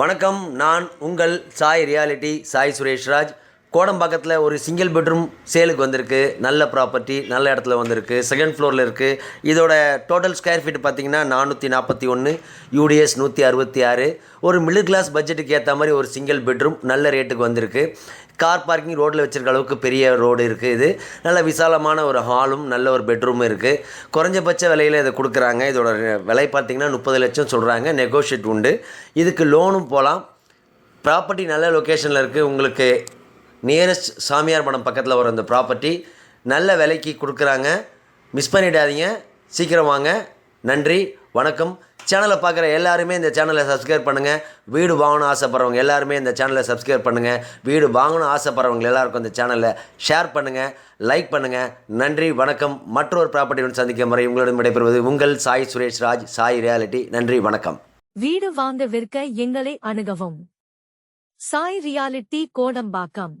வணக்கம் நான் உங்கள் சாய் ரியாலிட்டி சாய் சுரேஷ்ராஜ். கோடம்பாக்கத்தில் ஒரு சிங்கிள் பெட்ரூம் சேலுக்கு வந்திருக்கு. நல்ல ப்ராப்பர்ட்டி நல்ல இடத்துல வந்திருக்கு. செகண்ட் ஃப்ளோரில் இருக்குது இதோட டோட்டல் ஸ்கொயர் ஃபீட் பார்த்திங்கன்னா நானூற்றி நாற்பத்தி ஒன்று யூடிஎஸ் நூற்றி அறுபத்தி ஆறு. ஒரு மிடில் கிளாஸ் பட்ஜெட்டுக்கு ஏற்ற மாதிரி ஒரு சிங்கிள் பெட்ரூம் நல்ல ரேட்டுக்கு வந்திருக்கு. கார் பார்க்கிங் ரோட்டில் வச்சுருக்க அளவுக்கு பெரிய ரோடு இருக்குது இது. நல்ல விசாலமான ஒரு ஹாலும் நல்ல ஒரு பெட்ரூமும் இருக்குது குறைஞ்சபட்ச விலையில் இதை கொடுக்குறாங்க. இதோட விலை பார்த்தீங்கன்னா முப்பது லட்சம் சொல்கிறாங்க நெகோஷியேட் உண்டு. இதுக்கு லோனும் போகலாம் ப்ராப்பர்ட்டி நல்ல லொக்கேஷனில் இருக்குது உங்களுக்கு நியரஸ்ட் சாமியார் படம் பக்கத்தில் வர அந்த ப்ராப்பர்ட்டி நல்ல விலைக்கு கொடுக்குறாங்க. மிஸ் பண்ணிடாதீங்க. சீக்கிரம் வாங்க. நன்றி. வணக்கம். சேனலை பார்க்குற எல்லாருமே இந்த சேனலை சப்ஸ்கிரைப் பண்ணுங்கள் வீடு வாங்கணும் ஆசைப்பட்றவங்க எல்லாருமே இந்த சேனலை சப்ஸ்கிரைப் பண்ணுங்கள் வீடு வாங்கணும் ஆசைப்பட்றவங்க எல்லாருக்கும் இந்த சேனலை ஷேர் பண்ணுங்கள் லைக் பண்ணுங்கள் நன்றி வணக்கம். மற்றொரு ப்ராப்பர்ட்டியுடன் சந்திக்கும் முறை உங்களிடம் விடைபெறுவது உங்கள் சாய் சுரேஷ் ராஜ் சாய் ரியாலிட்டி நன்றி வணக்கம். வீடு வாங்க விற்க எங்களை அணுகவும். சாய் ரியாலிட்டி கோடம்பாக்கம்.